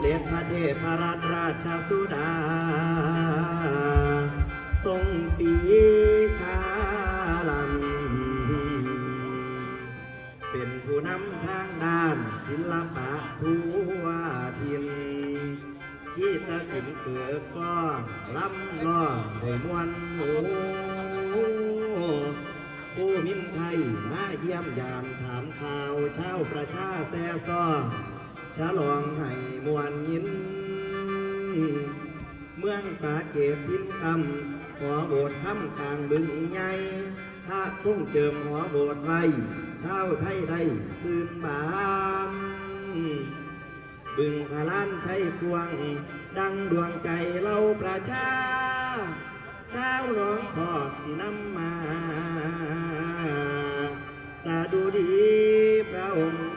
เด็จพระเทพรัตนราชสุดา ทรงปีชาลัมเป็นผู้นำทางด้านศิลปะทั่วทินที่ตสินเกิดก้อล้ำล้อมได้มวนหมูผู้มินไทยมาเยี่ยมยามถามข่าวเชาประชาแซ่ซ้อ ฉลองให้มวนยิน เมืองสาเกตทินกำหัวโบสถ์คำกลางบึงใหญ่ถ้าส่งเจิมหัวโบสถ์ไว้ชาวไทยได้ซื่นบานบึงพลานใช้ควง ดังดวงใจเราประชาชาวหนองพอกสินำมา สาดุดีพระองค์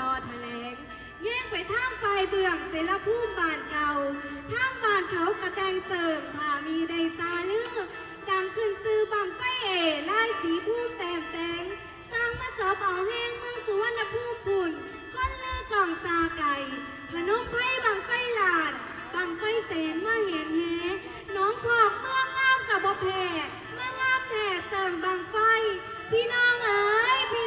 ต่อแถลงแย่งไปทางไฟเบื้องเสรภูมิบานเก่าทางบานเขากระแตงเสริมถ้ามีได้ซาลือดังขึ้นซื้อบังไฟเอลายสีภูมิแต้มแตงสร้างมาจอบเอาแห้งเมืองสุวรรณภูมิพุ่นก้นเลือกล่องตาไก่พนมไพ่บังไฟหลานบังไฟเสนมาเห็นเฮน้องพอกเมืองงามกับบ่แพ้เมืองงามแท้เติมบังไฟ พี่น้องเอ๋ยพี่